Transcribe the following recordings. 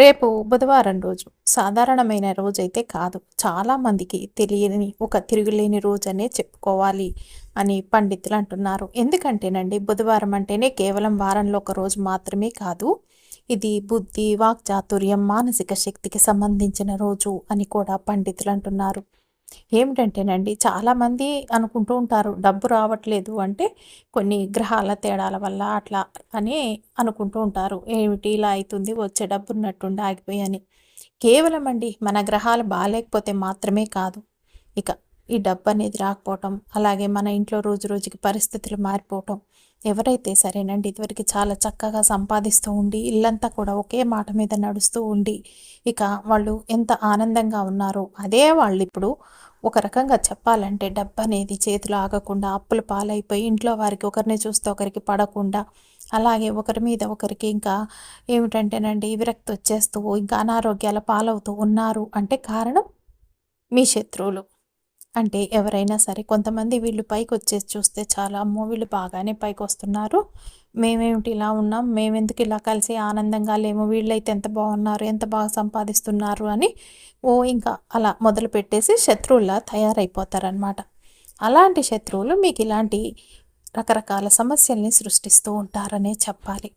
రేపు బుధవారం రోజు సాధారణమైన రోజైతే కాదు. చాలామందికి తెలియని ఒక తిరుగులేని రోజనే చెప్పుకోవాలి అని పండితులు అంటున్నారు. ఎందుకంటేనండి బుధవారం అంటేనే కేవలం వారంలో ఒక రోజు మాత్రమే కాదు ఇది బుద్ధి వాక్చాతుర్యం మానసిక శక్తికి సంబంధించిన రోజు అని కూడా పండితులు అంటున్నారు. ఏమిటంటేనండి చాలామంది అనుకుంటూ ఉంటారు డబ్బు రావట్లేదు అంటే కొన్ని గ్రహాల తేడాల వల్ల అట్లా అని అనుకుంటూ ఉంటారు. ఏమిటి ఇలా అవుతుంది వచ్చే డబ్బు ఉన్నట్టుండి ఆగిపోయని కేవలం అండి మన గ్రహాలు బాగాలేకపోతే మాత్రమే కాదు. ఇక ఈ డబ్బు అనేది రాకపోవటం అలాగే మన ఇంట్లో రోజు రోజుకి పరిస్థితులు మారిపోవటం ఎవరైతే సరేనండి ఇదివరకు చాలా చక్కగా సంపాదిస్తూ ఉండి ఇల్లంతా కూడా ఒకే మాట మీద నడుస్తూ ఉండి ఇక వాళ్ళు ఎంత ఆనందంగా ఉన్నారో అదే వాళ్ళు ఇప్పుడు ఒక రకంగా చెప్పాలంటే డబ్బు అనేది చేతిలో ఆగకుండా అప్పులు పాలైపోయి ఇంట్లో వారికి ఒకరిని చూస్తే ఒకరికి పడకుండా అలాగే ఒకరి మీద ఒకరికి ఇంకా ఏమిటంటేనండి విరక్తి వచ్చేస్తూ ఇంకా అనారోగ్యాల పాలవుతూ ఉన్నారు. అంటే కారణం మీ శత్రువులు. అంటే ఎవరైనా సరే కొంతమంది వీళ్ళు పైకి వచ్చేసి చూస్తే చాలా అమ్మో! వీళ్ళు బాగానే పైకి వస్తున్నారు మేమేమిటి ఇలా ఉన్నాం? మేమెందుకు ఇలా కలిసి ఆనందంగా లేము? వీళ్ళైతే ఎంత బాగున్నారు? ఎంత బాగా సంపాదిస్తున్నారు? అని ఓ ఇంకా అలా మొదలు పెట్టేసి శత్రువులా తయారైపోతారనమాట అలాంటి శత్రువులు మీకు ఇలాంటి రకరకాల సమస్యల్ని సృష్టిస్తూ ఉంటారనే చెప్పాలి.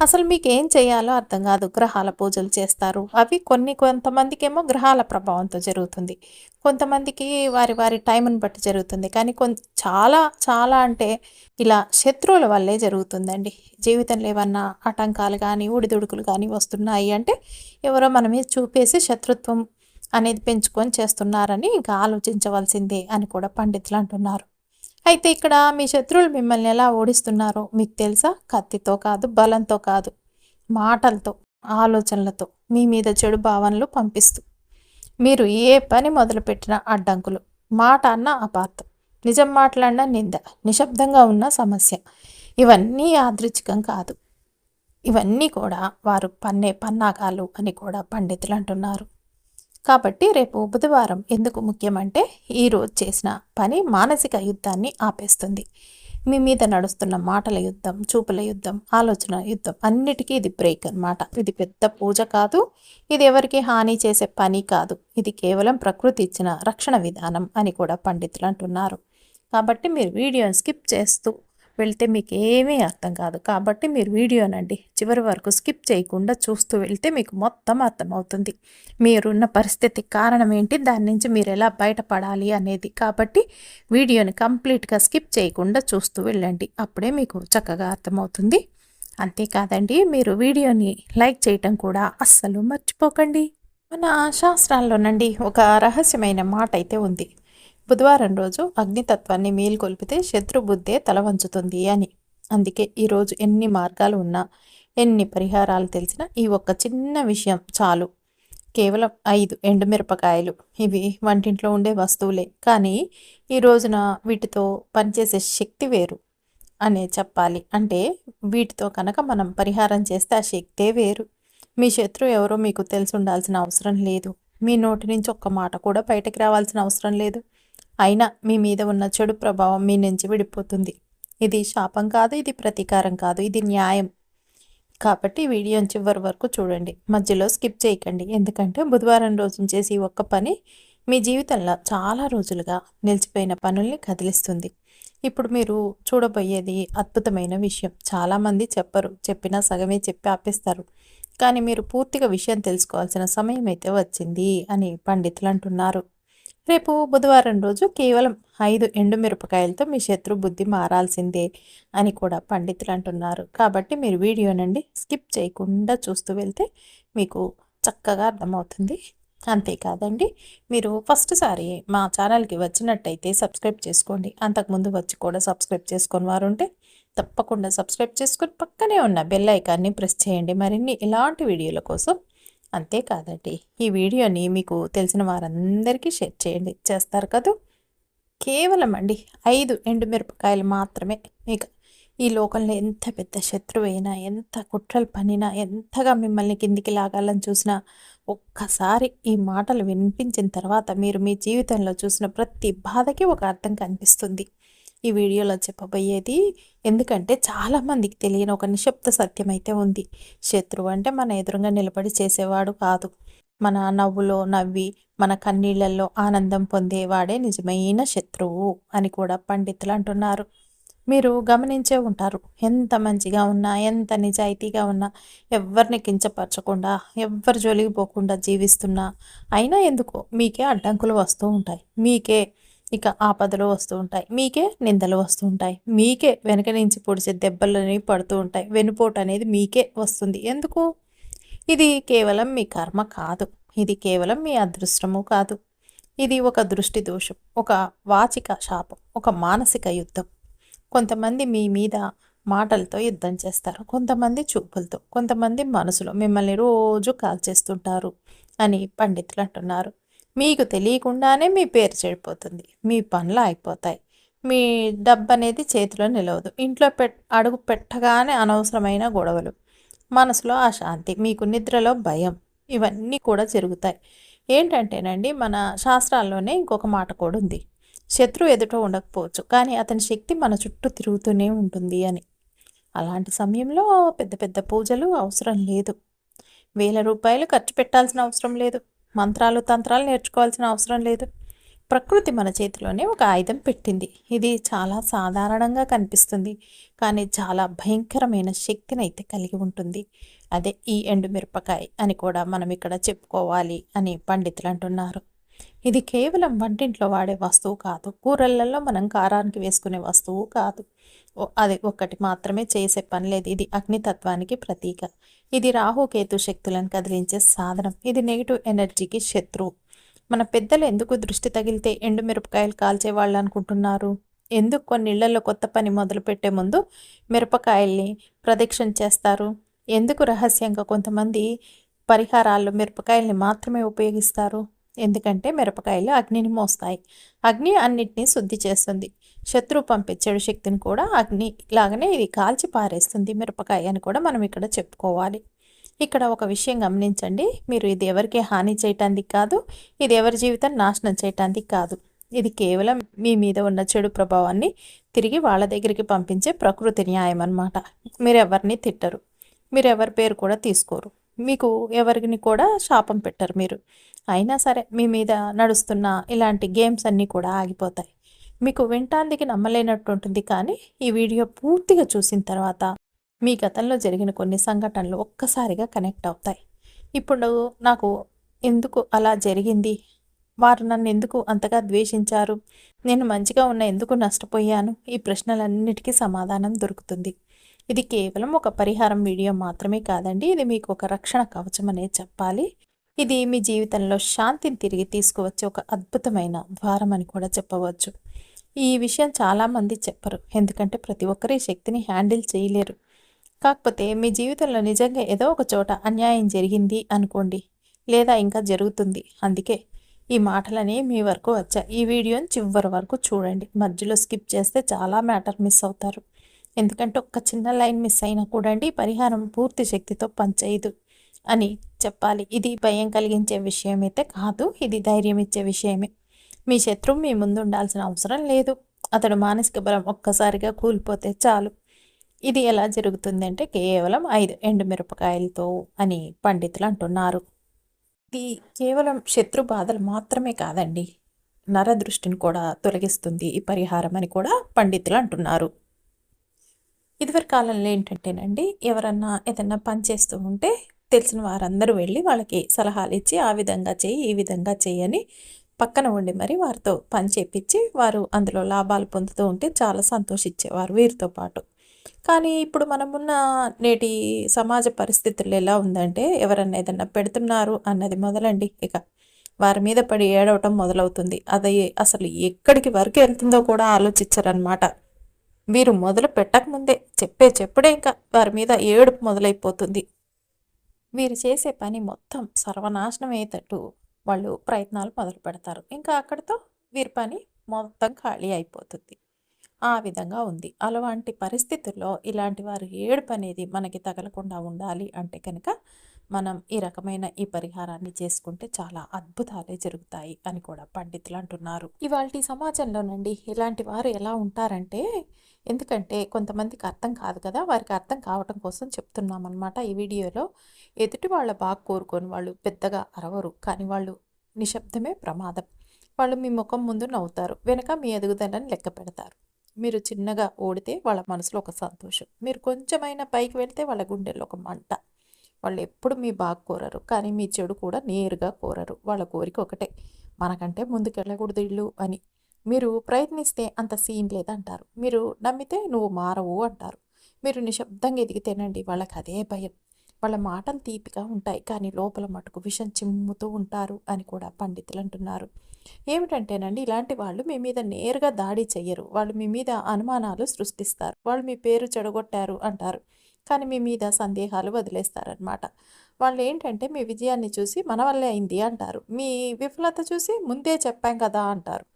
అసలు మీకు ఏం చేయాలో అర్థం కాదు. గ్రహాల పూజలు చేస్తారు. అవి కొన్ని కొంతమందికేమో గ్రహాల ప్రభావంతో జరుగుతుంది. కొంతమందికి వారి వారి టైంను బట్టి జరుగుతుంది. కానీ కొంత చాలా చాలా అంటే ఇలా శత్రువుల వల్లే జరుగుతుందండి. జీవితంలో ఏమన్నా ఆటంకాలు కానీ ఉడిదుడుకులు కానీ వస్తున్నాయి అంటే ఎవరో మన మీద చూపేసి శత్రుత్వం అనేది పెంచుకొని చేస్తున్నారని ఇంకా ఆలోచించవలసిందే అని కూడా పండితులు అంటున్నారు. అయితే ఇక్కడ మీ శత్రువులు మిమ్మల్ని ఎలా ఓడిస్తున్నారో మీకు తెలుసా? కత్తితో కాదు బలంతో కాదు మాటలతో ఆలోచనలతో మీ మీద చెడు భావనలు పంపిస్తూ. మీరు ఏ పని మొదలుపెట్టిన అడ్డంకులు మాట అన్న అపార్థం నిజం మాట్లాడిన నింద నిశ్శబ్దంగా ఉన్న సమస్య. ఇవన్నీ యాదృచ్ఛికం కాదు. ఇవన్నీ కూడా వారు పన్నే పన్నాగాలు అని కూడా పండితులు అంటున్నారు. కాబట్టి రేపు బుధవారం ఎందుకు ముఖ్యమంటే ఈరోజు చేసిన పని మానసిక యుద్ధాన్ని ఆపేస్తుంది. మీ మీద నడుస్తున్న మాటల యుద్ధం చూపుల యుద్ధం ఆలోచన యుద్ధం అన్నిటికీ ఇది బ్రేక్ అనమాట ఇది పెద్ద పూజ కాదు ఇది ఎవరికి హాని చేసే పని కాదు. ఇది కేవలం ప్రకృతి ఇచ్చిన రక్షణ విధానం అని కూడా పండితులు అంటున్నారు. కాబట్టి మీరు వీడియోని స్కిప్ చేస్తూ వెళ్తే మీకు ఏమీ అర్థం కాదు. కాబట్టి మీరు వీడియోనండి చివరి వరకు స్కిప్ చేయకుండా చూస్తూ వెళ్తే మీకు మొత్తం అర్థమవుతుంది. మీరున్న పరిస్థితి కారణం ఏంటి? దాని నుంచి మీరు ఎలా బయటపడాలి అనేది. కాబట్టి వీడియోని కంప్లీట్గా స్కిప్ చేయకుండా చూస్తూ వెళ్ళండి. అప్పుడే మీకు చక్కగా అర్థమవుతుంది. అంతేకాదండి మీరు వీడియోని లైక్ చేయటం కూడా అస్సలు మర్చిపోకండి. మన శాస్త్రాల్లోనండి ఒక రహస్యమైన మాట అయితే ఉంది. బుధవారం రోజు అగ్నితత్వాన్ని మేల్కొల్పితే శత్రుబుద్ధే తల వంచుతుంది అని. అందుకే ఈరోజు ఎన్ని మార్గాలు ఉన్నా ఎన్ని పరిహారాలు తెలిసినా ఈ ఒక్క చిన్న విషయం చాలు. కేవలం ఐదు ఎండుమిరపకాయలు. ఇవి వంటింట్లో ఉండే వస్తువులే. కానీ ఈ రోజున వీటితో పనిచేసే శక్తి వేరు అనే చెప్పాలి. అంటే వీటితో కనుక మనం పరిహారం చేస్తే ఆ శక్తే వేరు. మీ శత్రువు ఎవరో మీకు తెలిసి ఉండాల్సిన అవసరం లేదు. మీ నోటి నుంచి ఒక్క మాట కూడా బయటకు రావాల్సిన అవసరం లేదు. అయినా మీ మీద ఉన్న చెడు ప్రభావం మీ నుంచి విడిపోతుంది. ఇది శాపం కాదు ఇది ప్రతీకారం కాదు ఇది న్యాయం. కాబట్టి వీడియోని చివరి వరకు చూడండి. మధ్యలో స్కిప్ చేయకండి. ఎందుకంటే బుధవారం రోజు చేసి ఒక్క పని మీ జీవితంలో చాలా రోజులుగా నిలిచిపోయిన పనుల్ని కదిలిస్తుంది. ఇప్పుడు మీరు చూడబోయేది అద్భుతమైన విషయం. చాలామంది చెప్పరు. చెప్పినా సగమే చెప్పి ఆపేస్తారు. కానీ మీరు పూర్తిగా విషయం తెలుసుకోవాల్సిన సమయం అయితే వచ్చింది అని పండితులు అంటున్నారు. రేపు బుధవారం రోజు కేవలం ఐదు ఎండుమిరపకాయలతో మీ శత్రు బుద్ధి మారాల్సిందే అని కూడా పండితులు అంటున్నారు. కాబట్టి మీరు వీడియోనండి స్కిప్ చేయకుండా చూస్తూ వెళ్తే మీకు చక్కగా అర్థమవుతుంది. అంతేకాదండి మీరు ఫస్ట్ సారి మా ఛానల్కి వచ్చినట్టయితే సబ్స్క్రైబ్ చేసుకోండి. అంతకుముందు వచ్చి కూడా సబ్స్క్రైబ్ చేసుకొని వారు ఉంటే తప్పకుండా సబ్స్క్రైబ్ చేసుకుని పక్కనే ఉన్న బెల్ ఐకాన్ని ప్రెస్ చేయండి. మరిన్ని ఇలాంటి వీడియోల కోసం అంతేకాదండి ఈ వీడియోని మీకు తెలిసిన వారందరికీ షేర్ చేయండి. చేస్తారు కదా? కేవలం అండి ఐదు ఎండుమిరపకాయలు మాత్రమే. మీకు ఈ లోకంలో ఎంత పెద్ద శత్రువైనా ఎంత కుట్రలు పనినా ఎంతగా మిమ్మల్ని కిందికి లాగాలని చూసినా ఒక్కసారి ఈ మాటలు వినిపించిన తర్వాత మీరు మీ జీవితంలో చూసిన ప్రతి బాధకి ఒక అర్థం కనిపిస్తుంది. ఈ వీడియోలో చెప్పబోయేది ఎందుకంటే చాలామందికి తెలియని ఒక నిశ్శబ్ద సత్యం అయితే ఉంది. శత్రువు అంటే మన ఎదురుగా నిలబడి చేసేవాడు కాదు. మన నవ్వులో నవ్వి మన కన్నీళ్ళలో ఆనందం పొందేవాడే నిజమైన శత్రువు అని కూడా పండితులు అంటున్నారు. మీరు గమనించే ఉంటారు. ఎంత మంచిగా ఉన్నా ఎంత నిజాయితీగా ఉన్నా ఎవరిని కించపరచకుండా ఎవ్వరు జోలికి పోకుండా జీవిస్తున్నా అయినా ఎందుకో మీకే అడ్డంకులు వస్తూ ఉంటాయి. మీకే ఇక ఆపదలు వస్తూ ఉంటాయి. మీకే నిందలు వస్తూ ఉంటాయి. మీకే వెనక నుంచి పొడిచే దెబ్బలని పడుతూ ఉంటాయి. వెనుపోటు అనేది మీకే వస్తుంది. ఎందుకు? ఇది కేవలం మీ కర్మ కాదు. ఇది కేవలం మీ అదృష్టము కాదు. ఇది ఒక దృష్టి దోషం ఒక వాచిక శాపం ఒక మానసిక యుద్ధం. కొంతమంది మీ మీద మాటలతో యుద్ధం చేస్తారు. కొంతమంది చూపులతో కొంతమంది మనసులో మిమ్మల్ని రోజు కాల్చేస్తుంటారు అని పండితులు అంటున్నారు. మీకు తెలియకుండానే మీ పేరు చెడిపోతుంది. మీ పనులు అయిపోతాయి మీ డబ్బు అనేది చేతిలో నిలవదు. ఇంట్లో పెట్ అడుగు పెట్టగానే అనవసరమైన గొడవలు. మనసులో అశాంతి మీకు నిద్రలో భయం ఇవన్నీ కూడా జరుగుతాయి. ఏంటంటేనండి మన శాస్త్రాల్లోనే ఇంకొక మాట కూడా ఉంది. శత్రువు ఎదుట ఉండకపోవచ్చు కానీ అతని శక్తి మన చుట్టూ తిరుగుతూనే ఉంటుంది అని. అలాంటి సమయంలో పెద్ద పెద్ద పూజలు అవసరం లేదు. వేల రూపాయలు ఖర్చు పెట్టాల్సిన అవసరం లేదు. మంత్రాలు తంత్రాలు నేర్చుకోవాల్సిన అవసరం లేదు. ప్రకృతి మన చేతిలోనే ఒక ఆయుధం పెట్టింది. ఇది చాలా సాధారణంగా కనిపిస్తుంది. కానీ చాలా భయంకరమైన శక్తిని అయితే కలిగి ఉంటుంది. అదే ఈ ఎండు మిరపకాయ అని కూడా మనం ఇక్కడ చెప్పుకోవాలి అని పండితులు అంటున్నారు. ఇది కేవలం వంటింట్లో వాడే వస్తువు కాదు. కూరలలో మనం కారానికి వేసుకునే వస్తువు కాదు. అది ఒక్కటి మాత్రమే చేసే పని లేదు. ఇది అగ్నితత్వానికి ప్రతీక. ఇది రాహుకేతు శక్తులను కదిలించే సాధనం. ఇది నెగిటివ్ ఎనర్జీకి శత్రువు మన పెద్దలు ఎందుకు దృష్టి తగిలితే ఎండు మిరపకాయలు కాల్చేవాళ్ళు అనుకుంటున్నారు? ఎందుకు కొన్ని ఇళ్ళలో కొత్త పని మొదలు పెట్టే ముందు మిరపకాయల్ని ప్రదక్షిణ చేస్తారు? ఎందుకు రహస్యంగా కొంతమంది పరిహారాల్లో మిరపకాయల్ని మాత్రమే ఉపయోగిస్తారు? ఎందుకంటే మిరపకాయలు అగ్నిని మోస్తాయి. అగ్ని అన్నిటినీ శుద్ధి చేస్తుంది. శత్రువు పంపే చెడు శక్తిని కూడా అగ్ని లాగానే ఇది కాల్చి పారేస్తుంది మిరపకాయ అని కూడా మనం ఇక్కడ చెప్పుకోవాలి. ఇక్కడ ఒక విషయం గమనించండి. మీరు ఇది ఎవరికి హాని చేయటానికి కాదు ఇది ఎవరి జీవితం నాశనం చేయటానికి కాదు. ఇది కేవలం మీ మీద ఉన్న చెడు ప్రభావాన్ని తిరిగి వాళ్ళ దగ్గరికి పంపించే ప్రకృతి న్యాయం అన్నమాట మీరు ఎవరిని తిట్టరు. మీరు ఎవరి పేరు కూడా తీసుకోరు. మీకు ఎవరిని కూడా శాపం పెట్టరు మీరు. అయినా సరే మీ మీద నడుస్తున్న ఇలాంటి గేమ్స్ అన్నీ కూడా ఆగిపోతాయి. మీకు వింటాందికి నమ్మలేనట్టు ఉంటుంది కానీ ఈ వీడియో పూర్తిగా చూసిన తర్వాత మీ గతంలో జరిగిన కొన్ని సంఘటనలు ఒక్కసారిగా కనెక్ట్ అవుతాయి. ఇప్పుడు నాకు ఎందుకు అలా జరిగింది? వారు నన్ను ఎందుకు అంతగా ద్వేషించారు? నేను మంచిగా ఉన్న ఎందుకు నష్టపోయాను? ఈ ప్రశ్నలన్నిటికీ సమాధానం దొరుకుతుంది. ఇది కేవలం ఒక పరిహారం వీడియో మాత్రమే కాదండి. ఇది మీకు ఒక రక్షణ కవచం అనే చెప్పాలి. ఇది మీ జీవితంలో శాంతిని తిరిగి తీసుకువచ్చే ఒక అద్భుతమైన ద్వారం అని కూడా చెప్పవచ్చు. ఈ విషయం చాలామంది చెప్పరు. ఎందుకంటే ప్రతి ఒక్కరి శక్తిని హ్యాండిల్ చేయలేరు. కాకపోతే మీ జీవితంలో నిజంగా ఏదో ఒక చోట అన్యాయం జరిగింది అనుకోండి. లేదా ఇంకా జరుగుతుంది. అందుకే ఈ మాటలని మీ వరకు వచ్చా ఈ వీడియోని చివరి వరకు చూడండి. మధ్యలో స్కిప్ చేస్తే చాలా మ్యాటర్ మిస్ అవుతారు. ఎందుకంటే ఒక్క చిన్న లైన్ మిస్ అయినా కూడా అండి పరిహారం పూర్తి శక్తితో పనిచేయదు అని చెప్పాలి. ఇది భయం కలిగించే విషయం అయితే కాదు ఇది ధైర్యం ఇచ్చే విషయమే. మీ శత్రువు మీ ముందు ఉండాల్సిన అవసరం లేదు. అతడు మానసిక బలం ఒక్కసారిగా కూలిపోతే చాలు. ఇది ఎలా జరుగుతుంది అంటే కేవలం ఐదు ఎండుమిరపకాయలతో అని పండితులు అంటున్నారు. ఇది కేవలం శత్రు బాధలు మాత్రమే కాదండి. నరదృష్టిని కూడా తొలగిస్తుంది ఈ పరిహారం అని కూడా పండితులు అంటున్నారు. ఇదివరకు కాలంలో ఏంటంటేనండి ఎవరన్నా ఏదన్నా పని చేస్తూ ఉంటే తెలిసిన వారందరూ వెళ్ళి వాళ్ళకి సలహాలు ఇచ్చి ఆ విధంగా చేయి ఈ విధంగా చేయని పక్కన ఉండి మరి వారితో పని చేపించి వారు అందులో లాభాలు పొందుతూ ఉంటే చాలా సంతోషించేవారు వీరితో పాటు. కానీ ఇప్పుడు మనమున్న నేటి సమాజ పరిస్థితులు ఎలా ఉందంటే ఎవరన్నా ఏదన్నా పెడుతున్నారు అన్నది మొదలండి ఇక. వారి మీద పడి ఏడవటం మొదలవుతుంది. అది అసలు ఎక్కడికి వరకు వెళ్తుందో కూడా ఆలోచించరనమాట వీరు మొదలు పెట్టకముందే చెప్పే చెప్పుడే ఇంకా వారి మీద ఏడుపు మొదలైపోతుంది. వీరు చేసే పని మొత్తం సర్వనాశనం అయ్యేటట్టు వాళ్ళు ప్రయత్నాలు మొదలు పెడతారు. ఇంకా అక్కడితో వీరి పని మొత్తం ఖాళీ అయిపోతుంది. ఆ విధంగా ఉంది. అలాంటి పరిస్థితుల్లో ఇలాంటి వారు ఏడుపు అనేది మనకి తగలకుండా ఉండాలి అంటే కనుక మనం ఈ రకమైన ఈ పరిహారాన్ని చేసుకుంటే చాలా అద్భుతాలే జరుగుతాయి అని కూడా పండితులు అంటున్నారు. ఇవాళ సమాజంలోనండి ఇలాంటి వారు ఎలా ఉంటారంటే ఎందుకంటే కొంతమందికి అర్థం కాదు కదా వారికి అర్థం కావటం కోసం చెప్తున్నాం అనమాట ఈ వీడియోలో. ఎదుటి వాళ్ళ బాగా కోరుకొని వాళ్ళు పెద్దగా అరవరు కానీ వాళ్ళు నిశ్శబ్దమే ప్రమాదం. వాళ్ళు మీ ముఖం ముందు నవ్వుతారు వెనక మీ ఎదుగుదలని లెక్క పెడతారు. మీరు చిన్నగా ఓడితే వాళ్ళ మనసులో ఒక సంతోషం. మీరు కొంచెమైనా పైకి వెళ్తే వాళ్ళ గుండెల్లో ఒక మంట. వాళ్ళు ఎప్పుడు మీ బాగా కోరరు కానీ మీ చెడు కూడా నేరుగా కోరరు. వాళ్ళ కోరిక ఒకటే. మనకంటే ముందుకెళ్ళకూడదు ఇల్లు అని. మీరు ప్రయత్నిస్తే అంత సీన్ లేదంటారు. మీరు నమ్మితే నువ్వు మారవు అంటారు. మీరు నిశ్శబ్దంగా ఎదిగితేనండి వాళ్ళకి అదే భయం. వాళ్ళ మాటలు తీపిగా ఉంటాయి కానీ లోపల మటుకు విషం చిమ్ముతూ ఉంటారు అని కూడా పండితులు అంటున్నారు. ఏమిటంటేనండి ఇలాంటి వాళ్ళు మీ మీద నేరుగా దాడి చెయ్యరు. వాళ్ళు మీ మీద అనుమానాలు సృష్టిస్తారు. వాళ్ళు మీ పేరు చెడగొట్టారు అంటారు. కానీ మీ మీద సందేహాలు వదిలేస్తారనమాట వాళ్ళు ఏంటంటే మీ విజయాన్ని చూసి మన వల్లే అయింది అంటారు. మీ విఫలత చూసి ముందే చెప్పాం కదా అంటారు.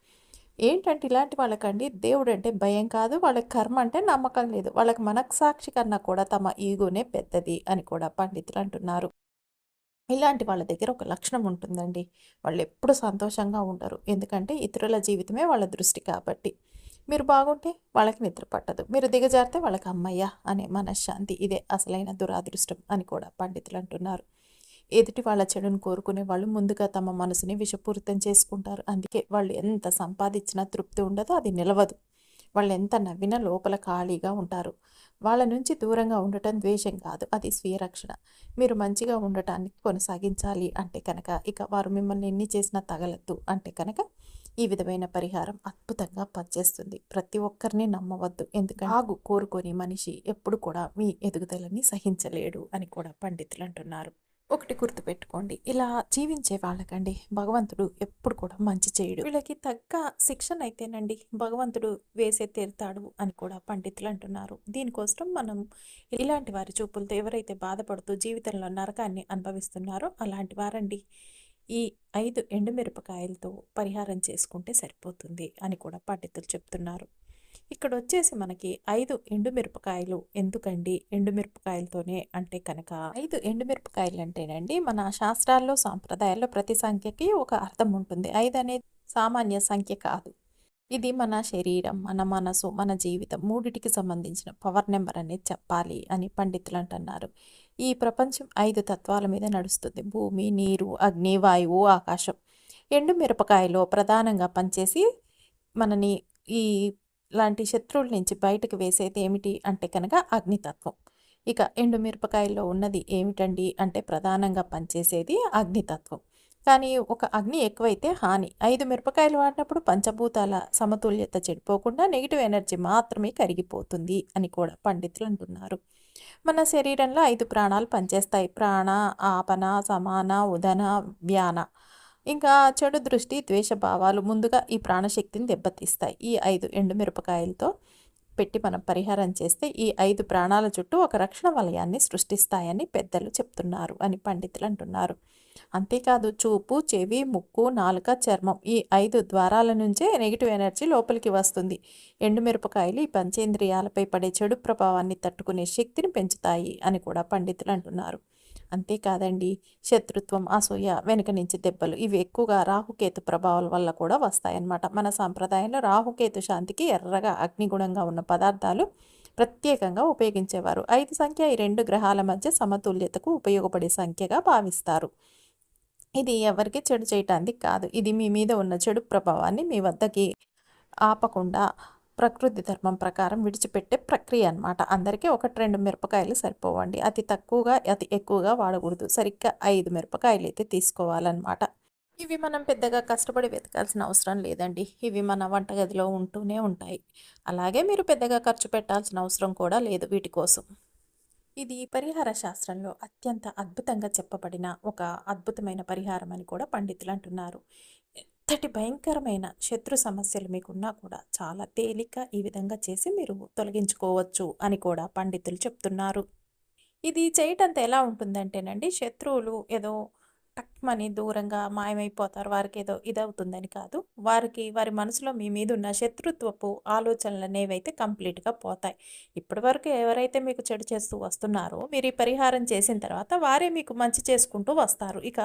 ఏంటంటే ఇలాంటి వాళ్ళకండి దేవుడు అంటే భయం కాదు. వాళ్ళకి కర్మ అంటే నమ్మకం లేదు. వాళ్ళకి మనస్సాక్షి కన్నా కూడా తమ ఈగోనే పెద్దది అని కూడా పండితులు అంటున్నారు. ఇలాంటి వాళ్ళ దగ్గర ఒక లక్షణం ఉంటుందండి. వాళ్ళు ఎప్పుడు సంతోషంగా ఉండరు. ఎందుకంటే ఇతరుల జీవితమే వాళ్ళ దృష్టి కాబట్టి. మీరు బాగుంటే వాళ్ళకి నిద్ర పట్టదు. మీరు దిగజారితే వాళ్ళకి అమ్మయ్య అనే మనశ్శాంతి ఇదే అసలైన దురాదృష్టం అని కూడా పండితులు అంటున్నారు. ఎదుటి వాళ్ళ చెడును కోరుకునే వాళ్ళు ముందుగా తమ మనసుని విషపూరితం చేసుకుంటారు. అందుకే వాళ్ళు ఎంత సంపాదించినా తృప్తి ఉండదో అది నిలవదు. వాళ్ళు ఎంత నవ్వినా లోపల ఖాళీగా ఉంటారు. వాళ్ళ నుంచి దూరంగా ఉండటం ద్వేషం కాదు. అది స్వీయ రక్షణ. మీరు మంచిగా ఉండటానికి కొనసాగించాలి అంటే కనుక ఇక వారు మిమ్మల్ని ఎన్ని చేసినా తగలద్దు అంటే కనుక ఈ విధమైన పరిహారం అద్భుతంగా పనిచేస్తుంది. ప్రతి ఒక్కరిని నమ్మవద్దు. ఎందుకంటే ఆగు కోరుకొని మనిషి ఎప్పుడు కూడా మీ ఎదుగుదలని సహించలేడు అని కూడా పండితులు అంటున్నారు. ఒకటి గుర్తుపెట్టుకోండి. ఇలా జీవించే వాళ్ళకండి భగవంతుడు ఎప్పుడు కూడా మంచి చేయడు వీళ్ళకి తగ్గ శిక్షణ అయితేనండి భగవంతుడు వేసే తీరుతాడు అని కూడా పండితులు అంటున్నారు. దీనికోసం మనం ఇలాంటి వారి చూపులతో ఎవరైతే బాధపడుతూ జీవితంలో నరకాన్ని అనుభవిస్తున్నారో అలాంటి వారండి. ఈ ఐదు ఎండుమిరపకాయలతో పరిహారం చేసుకుంటే సరిపోతుంది అని కూడా పండితులు చెప్తున్నారు. ఇక్కడ వచ్చేసి మనకి ఐదు ఎండుమిరపకాయలు. ఎందుకండి? ఎండుమిరపకాయలతోనే అంటే కనుక ఐదు ఎండుమిరపకాయలు అంటేనండి మన శాస్త్రాల్లో సాంప్రదాయాల్లో ప్రతి సంఖ్యకి ఒక అర్థం ఉంటుంది. ఐదు అనేది సామాన్య సంఖ్య కాదు. ఇది మన శరీరం మన మనసు మన జీవితం మూడిటికి సంబంధించిన పవర్ నెంబర్ అనేది చెప్పాలి అని పండితులు అంటున్నారు ఈ ప్రపంచం ఐదు తత్వాల మీద నడుస్తుంది. భూమి నీరు అగ్ని వాయువు ఆకాశం. ఎండు మిరపకాయలో ప్రధానంగా పనిచేసి మనని ఈ లాంటి శత్రువుల నుంచి బయటకు వేసేది ఏమిటి అంటే కనుక అగ్నితత్వం. ఇక ఎండుమిరపకాయల్లో ఉన్నది ఏమిటండి అంటే ప్రధానంగా పనిచేసేది అగ్నితత్వం. కానీ ఒక అగ్ని ఎక్కువైతే హాని. ఐదు మిరపకాయలు వాడినప్పుడు పంచభూతాల సమతుల్యత చెడిపోకుండా నెగిటివ్ ఎనర్జీ మాత్రమే కరిగిపోతుంది అని కూడా పండితులు అంటున్నారు. మన శరీరంలో ఐదు ప్రాణాలు పనిచేస్తాయి. ప్రాణ ఆపన సమాన ఉదన వ్యాన. ఇంకా చెడు దృష్టి ద్వేషభావాలు ముందుగా ఈ ప్రాణశక్తిని దెబ్బతీస్తాయి. ఈ ఐదు ఎండుమిరపకాయలతో పెట్టి మనం పరిహారం చేస్తే ఈ ఐదు ప్రాణాల చుట్టూ ఒక రక్షణ వలయాన్ని సృష్టిస్తాయని పెద్దలు చెప్తున్నారు అని పండితులు అంటున్నారు. అంతేకాదు చూపు చెవి ముక్కు నాలుక చర్మం ఈ ఐదు ద్వారాల నుంచే నెగిటివ్ ఎనర్జీ లోపలికి వస్తుంది. ఎండుమిరపకాయలు ఈ పంచేంద్రియాలపై పడే చెడు ప్రభావాన్ని తట్టుకునే శక్తిని పెంచుతాయి అని కూడా పండితులు అంటున్నారు. అంతేకాదండి శత్రుత్వం అసూయ వెనుక నుంచి దెబ్బలు ఇవి ఎక్కువగా రాహుకేతు ప్రభావాల వల్ల కూడా వస్తాయన్నమాట. మన సాంప్రదాయంలో రాహుకేతు శాంతికి ఎర్రగా అగ్నిగుణంగా ఉన్న పదార్థాలు ప్రత్యేకంగా ఉపయోగించేవారు. ఐదు సంఖ్య ఈ రెండు గ్రహాల మధ్య సమతుల్యతకు ఉపయోగపడే సంఖ్యగా భావిస్తారు. ఇది ఎవరికి చెడు చేయటానికి కాదు. ఇది మీ మీద ఉన్న చెడు ప్రభావాన్ని మీ వద్దకి ఆపకుండా ప్రకృతి ధర్మం ప్రకారం విడిచిపెట్టే ప్రక్రియ అనమాట అందరికీ ఒకటి రెండు మిరపకాయలు సరిపోవండి. అతి తక్కువగా అతి ఎక్కువగా వాడకూడదు. సరిగ్గా ఐదు మిరపకాయలు అయితే తీసుకోవాలన్నమాట. ఇవి మనం పెద్దగా కష్టపడి వెతకాల్సిన అవసరం లేదండి. ఇవి మన వంటగదిలో ఉంటూనే ఉంటాయి. అలాగే మీరు పెద్దగా ఖర్చు పెట్టాల్సిన అవసరం కూడా లేదు వీటి కోసం. ఇది పరిహార శాస్త్రంలో అత్యంత అద్భుతంగా చెప్పబడిన ఒక అద్భుతమైన పరిహారం అని కూడా పండితులు అంటున్నారు. ఎంతటి భయంకరమైన శత్రు సమస్యలు మీకున్నా కూడా చాలా తేలిక ఈ విధంగా చేసి మీరు తొలగించుకోవచ్చు అని కూడా పండితులు చెప్తున్నారు. ఇది చేయటంత ఎలా ఉంటుందంటేనండి శత్రువులు ఏదో టక్మని దూరంగా మాయమైపోతారు. వారికి ఏదో ఇదవుతుందని కాదు. వారికి వారి మనసులో మీ మీదున్న శత్రుత్వపు ఆలోచనలనేవైతే కంప్లీట్‌గా పోతాయి. ఇప్పటివరకు ఎవరైతే మీకు చెడు చేస్తూ వస్తున్నారో, మీరు ఈ పరిహారం చేసిన తర్వాత వారే మీకు మంచి చేసుకుంటూ వస్తారు. ఇక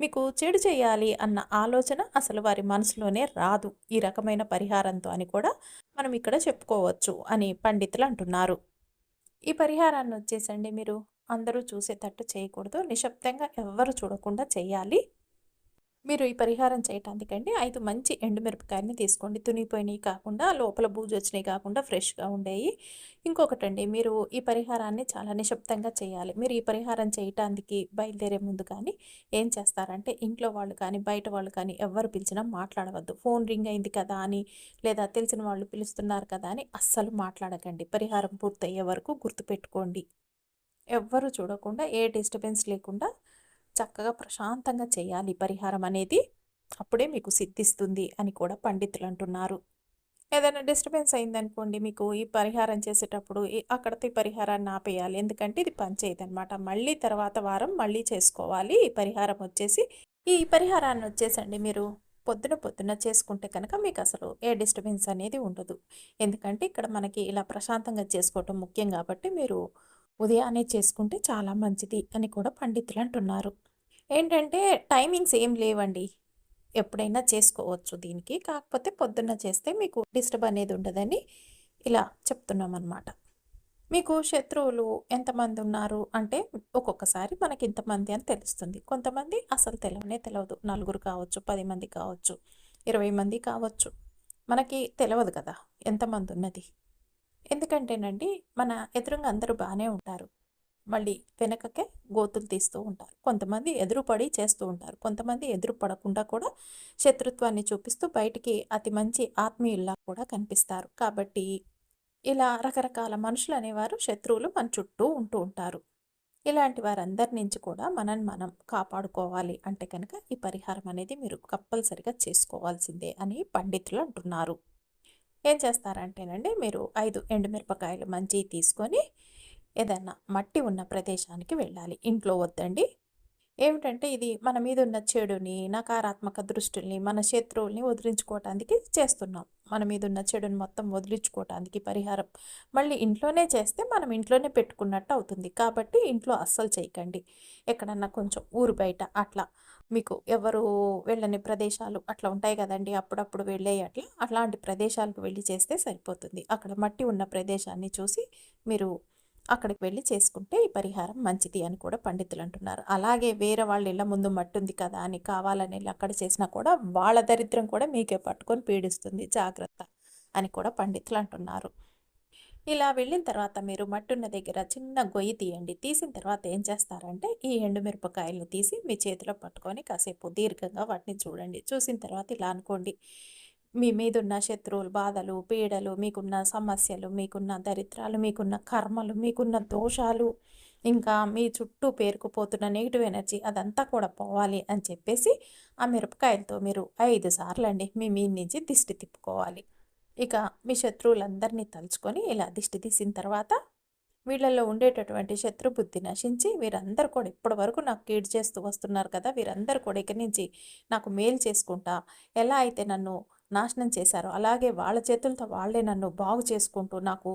మీకు చెడు చేయాలి అన్న ఆలోచన అసలు వారి మనసులోనే రాదు. ఈ రకమైన పరిహారంతో అని కూడా మనం ఇక్కడ చెప్పుకోవచ్చు అని పండితులు అంటున్నారు. ఈ పరిహారాన్ని వచ్చేసండి మీరు అందరూ చూసేటట్టు చేయకూడదు. నిశ్శబ్దంగా ఎవ్వరు చూడకుండా చేయాలి. మీరు ఈ పరిహారం చేయటానికండి ఐదు మంచి ఎండుమిరపకాయలని తీసుకోండి. తునిగిపోయినయి కాకుండా, లోపల బూజు వచ్చినవి కాకుండా ఫ్రెష్‌గా ఉండేవి ఇంకొకటండి మీరు ఈ పరిహారాన్ని చాలా నిశ్శబ్దంగా చేయాలి. మీరు ఈ పరిహారం చేయటానికి బయలుదేరే ముందు కానీ ఏం చేస్తారంటే ఇంట్లో వాళ్ళు కానీ, బయట వాళ్ళు కానీ ఎవరు పిలిచినా మాట్లాడవద్దు. ఫోన్ రింగ్ అయింది కదా అని, లేదా తెలిసిన వాళ్ళు పిలుస్తున్నారు కదా అని అస్సలు మాట్లాడకండి. పరిహారం పూర్తయ్యే వరకు గుర్తుపెట్టుకోండి. ఎవ్వరు చూడకుండా, ఏ డిస్టర్బెన్స్ లేకుండా చక్కగా ప్రశాంతంగా చేయాలి పరిహారం అనేది. అప్పుడే మీకు సిద్ధిస్తుంది అని కూడా పండితులు అంటున్నారు. ఏదైనా డిస్టర్బెన్స్ అయిందనుకోండి మీకు ఈ పరిహారం చేసేటప్పుడు ఈ అక్కడితో ఈ పరిహారాన్ని ఆపేయాలి. ఎందుకంటే ఇది పనిచేయదనమాట. మళ్ళీ తర్వాత వారం మళ్ళీ చేసుకోవాలి. ఈ పరిహారం వచ్చేసి ఈ పరిహారాన్ని వచ్చేసండి మీరు పొద్దున పొద్దున చేసుకుంటే కనుక మీకు అసలు ఏ డిస్టర్బెన్స్ అనేది ఉండదు. ఎందుకంటే ఇక్కడ మనకి ఇలా ప్రశాంతంగా చేసుకోవటం ముఖ్యం కాబట్టి మీరు ఉదయాన్నే చేసుకుంటే చాలా మంచిది అని కూడా పండితులు అంటున్నారు. ఏంటంటే టైమింగ్స్ ఏం లేవండి. ఎప్పుడైనా చేసుకోవచ్చు దీనికి. కాకపోతే పొద్దున్న చేస్తే మీకు డిస్టర్బ్ అనేది ఉండదని ఇలా చెప్తున్నామనమాట. మీకు శత్రువులు ఎంతమంది ఉన్నారు అంటే ఒక్కొక్కసారి మనకి ఇంతమంది అని తెలుస్తుంది. కొంతమంది అసలు తెలవనే తెలవదు. నలుగురు కావచ్చు, పది మంది కావచ్చు, 20 మంది కావచ్చు. మనకి తెలియదు కదా! ఎంతమంది ఉన్నది. ఎందుకంటేనండి మన ఎదురుంగా అందరూ బాగానే ఉంటారు. మళ్ళీ వెనకకే గోతులు తీస్తూ ఉంటారు. కొంతమంది ఎదురుపడి చేస్తూ ఉంటారు. కొంతమంది ఎదురు పడకుండా కూడా శత్రుత్వాన్ని చూపిస్తూ బయటికి అతి మంచి ఆత్మీయుల్లా కూడా కనిపిస్తారు. కాబట్టి ఇలా రకరకాల మనుషులు అనేవారు శత్రువులు మన చుట్టూ ఉంటూ ఉంటారు. ఇలాంటి వారందరి నుంచి కూడా మనం మనం కాపాడుకోవాలి అంటే కనుక ఈ పరిహారం అనేది మీరు కంపల్సరిగా చేసుకోవాల్సిందే అని పండితులు అంటున్నారు. ఏం చేస్తారంటేనండి మీరు ఐదు ఎండుమిరపకాయలు మంచి తీసుకొని ఏదన్నా మట్టి ఉన్న ప్రదేశానికి వెళ్ళాలి. ఇంట్లో వద్దండి. ఏమిటంటే ఇది మన మీద ఉన్న చెడుని, నకారాత్మక దృష్టుల్ని, మన శత్రువుల్ని వదిలించుకోవటానికి చేస్తున్నాం. మన మీద ఉన్న చెడుని మొత్తం వదిలించుకోవటానికి పరిహారం. మళ్ళీ ఇంట్లోనే చేస్తే మనం ఇంట్లోనే పెట్టుకున్నట్టు అవుతుంది. కాబట్టి ఇంట్లో అస్సలు చేయకండి. ఎక్కడన్నా కొంచెం ఊరు బయట అట్లా మీకు ఎవరు వెళ్ళని ప్రదేశాలు అట్లా ఉంటాయి కదండీ! అప్పుడప్పుడు వెళ్ళే అట్లా. అట్లాంటి ప్రదేశాలకు వెళ్ళి చేస్తే సరిపోతుంది. అక్కడ మట్టి ఉన్న ప్రదేశాన్ని చూసి మీరు అక్కడికి వెళ్ళి చేసుకుంటే ఈ పరిహారం మంచిది అని కూడా పండితులు అంటున్నారు. అలాగే వేరే వాళ్ళ ఇళ్ళ ముందు మట్టుంది కదా అని కావాలని ఎళ్ళి అక్కడ చేసినా కూడా వాళ్ళ దరిద్రం కూడా మీకే పట్టుకొని పీడిస్తుంది. జాగ్రత్త అని కూడా పండితులు అంటున్నారు. ఇలా వెళ్ళిన తర్వాత మీరు మట్టున్న దగ్గర చిన్న గొయ్యి తీయండి. తీసిన తర్వాత ఏం చేస్తారంటే ఈ ఎండుమిరపకాయల్ని తీసి మీ చేతిలో పట్టుకొని కాసేపు దీర్ఘంగా వాటిని చూడండి. చూసిన తర్వాత ఇలా అనుకోండి. మీ మీదున్న శత్రువులు, బాధలు, పీడలు, మీకున్న సమస్యలు, మీకున్న దరిద్రాలు, మీకున్న కర్మలు, మీకున్న దోషాలు, ఇంకా మీ చుట్టూ పేరుకుపోతున్న నెగిటివ్ ఎనర్జీ అదంతా కూడా పోవాలి అని చెప్పేసి ఆ మిరపకాయలతో మీరు ఐదు సార్లు అండి మీ మీ నుంచి దిష్టి తిప్పుకోవాలి. ఇక మీ శత్రువులందరినీ తలుచుకొని ఇలా దిష్టి తీసిన తర్వాత వీళ్ళల్లో ఉండేటటువంటి శత్రుబుద్ధి నశించి వీరందరూ కూడా ఇప్పటి వరకు నాకు కీడు చేస్తూ వస్తున్నారు కదా! వీరందరూ కూడా ఇక నుంచి నాకు మేలు చేసుకుంటా, ఎలా అయితే నన్ను నాశనం చేశారో అలాగే వాళ్ళ చేతులతో వాళ్ళే నన్ను బాగు చేసుకుంటూ, నాకు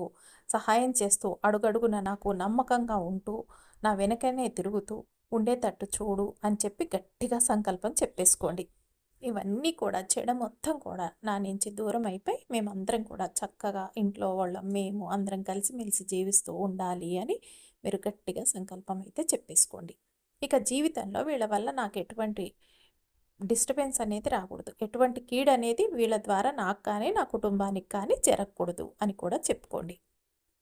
సహాయం చేస్తూ, అడుగడుగున నాకు నమ్మకంగా ఉంటూ, నా వెనకనే తిరుగుతూ ఉండేటట్టు చూడు అని చెప్పి గట్టిగా సంకల్పం చెప్పేసుకోండి. ఇవన్నీ కూడా చెడ మొత్తం కూడా నా నుంచి దూరం అయిపోయి మేమందరం కూడా చక్కగా ఇంట్లో వాళ్ళం మేము అందరం కలిసిమెలిసి జీవిస్తూ ఉండాలి అని మీరు గట్టిగా సంకల్పం అయితే చెప్పేసుకోండి. ఇక జీవితంలో వీళ్ళ వల్ల నాకు ఎటువంటి డిస్టర్బెన్స్ అనేది రాకూడదు. ఎటువంటి కీడనేది వీళ్ళ ద్వారా నాకు కానీ, నా కుటుంబానికి కానీ జరగకూడదు అని కూడా చెప్పుకోండి.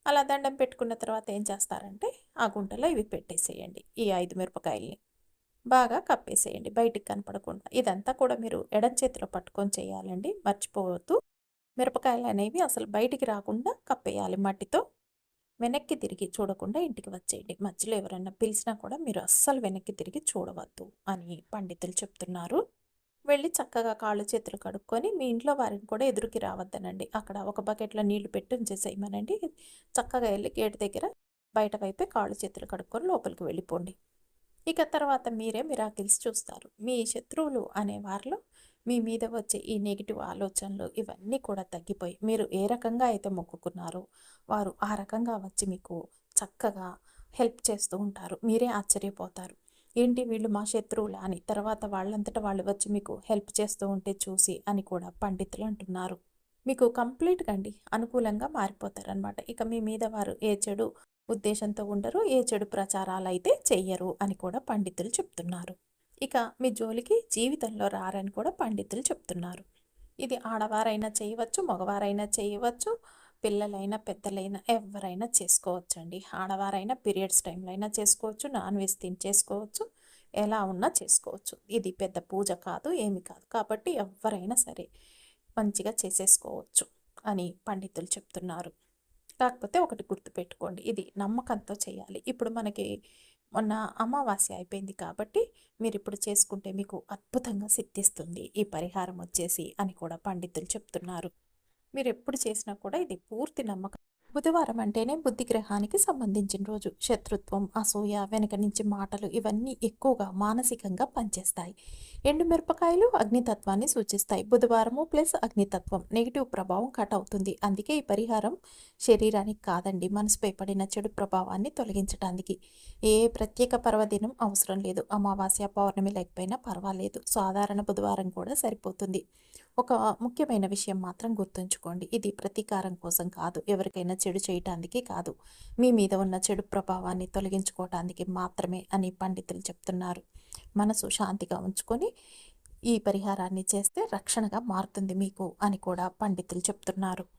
అలా దండం పెట్టుకున్న తర్వాత ఏం చేస్తారంటే ఆ గుంటలో ఇవి పెట్టేసేయండి. ఈ ఐదు మిరపకాయల్ని. బాగా కప్పేసేయండి బయటికి కనపడకుండా. ఇదంతా కూడా మీరు ఎడం చేతిలో పట్టుకొని చేయాలండి. మర్చిపోవద్దు. మిరపకాయలు అనేవి అసలు బయటికి రాకుండా కప్పేయాలి మట్టితో. వెనక్కి తిరిగి చూడకుండా ఇంటికి వచ్చేయండి. మధ్యలో ఎవరైనా పిలిచినా కూడా మీరు అస్సలు వెనక్కి తిరిగి చూడవద్దు అని పండితులు చెప్తున్నారు. వెళ్ళి చక్కగా కాళ్ళు చేతులు కడుక్కొని మీ ఇంట్లో వారిని కూడా ఎదురుకి రావద్దనండి. అక్కడ ఒక బకెట్‌లో నీళ్ళు పెట్టి ఉంచేసేయమనండి. చక్కగా వెళ్ళి గేట్ దగ్గర బయట వైపే కాళ్ళు చేతులు కడుక్కొని లోపలికి వెళ్ళిపోండి. ఇక తర్వాత మీరే మిరాకిల్స్ చూస్తారు. మీ శత్రువులు అనే వారిలో మీ మీద వచ్చే ఈ నెగిటివ్ ఆలోచనలు ఇవన్నీ కూడా తగ్గిపోయి మీరు ఏ రకంగా అయితే మొక్కుకున్నారో వారు ఆ రకంగా వచ్చి మీకు చక్కగా హెల్ప్ చేస్తూ ఉంటారు. మీరే ఆశ్చర్యపోతారు. ఏంటి వీళ్ళు మా శత్రువులు అని తర్వాత వాళ్ళంతటా వాళ్ళు వచ్చి మీకు హెల్ప్ చేస్తూ ఉంటే చూసి అని కూడా పండితులు అంటున్నారు. మీకు కంప్లీట్గా అండి అనుకూలంగా మారిపోతారనమాట ఇక మీ మీద వారు ఏ చెడు ఉద్దేశంతో ఉండరు ఏ చెడు ప్రచారాలు అయితే చెయ్యరు అని కూడా పండితులు చెప్తున్నారు. ఇక మీ జోలికి జీవితంలో రారని కూడా పండితులు చెప్తున్నారు. ఇది ఆడవారైనా చేయవచ్చు మగవారైనా చేయవచ్చు పిల్లలైనా పెద్దలైనా ఎవరైనా చేసుకోవచ్చు అండి ఆడవారైనా పీరియడ్స్ టైంలో అయినా చేసుకోవచ్చు నాన్ వెజ్ తిని చేసుకోవచ్చు ఎలా ఉన్నా చేసుకోవచ్చు. ఇది పెద్ద పూజ కాదు ఏమి కాదు. కాబట్టి ఎవరైనా సరే మంచిగా చేసేసుకోవచ్చు అని పండితులు చెప్తున్నారు. కాకపోతే ఒకటి గుర్తుపెట్టుకోండి. ఇది నమ్మకంతో చేయాలి. ఇప్పుడు మనకి మొన్న అమావాస్య అయిపోయింది కాబట్టి మీరు ఇప్పుడు చేసుకుంటే మీకు అద్భుతంగా సిద్ధిస్తుంది. ఈ పరిహారం వచ్చేసి అని కూడా పండితులు చెప్తున్నారు. మీరు ఎప్పుడు చేసినా కూడా ఇది పూర్తి నమ్మకం బుధవారం అంటేనే బుద్ధి గ్రహానికి సంబంధించిన రోజు. శత్రుత్వం అసూయ వెనక నుంచి మాటలు ఇవన్నీ ఎక్కువగా మానసికంగా పనిచేస్తాయి. ఎండు మిరపకాయలు అగ్నితత్వాన్ని సూచిస్తాయి. బుధవారము ప్లస్ అగ్నితత్వం. నెగిటివ్ ప్రభావం కట్ అవుతుంది. అందుకే ఈ పరిహారం శరీరానికి కాదండి మనసుపై పడిన చెడు ప్రభావాన్ని తొలగించడానికి ఏ ప్రత్యేక పర్వదినం అవసరం లేదు. అమావాస్య పౌర్ణమి లేకపోయినా పర్వాలేదు. సాధారణ బుధవారం కూడా సరిపోతుంది. ఒక ముఖ్యమైన విషయం మాత్రం గుర్తుంచుకోండి. ఇది ప్రతీకారం కోసం కాదు. ఎవరికైనా చెడు చేయటానికి కాదు. మీ మీద ఉన్న చెడు ప్రభావాన్ని తొలగించుకోవటానికి మాత్రమే అని పండితులు చెప్తున్నారు. మనసు శాంతిగా ఉంచుకొని ఈ పరిహారాన్ని చేస్తే రక్షణగా మారుతుంది మీకు అని కూడా పండితులు చెప్తున్నారు.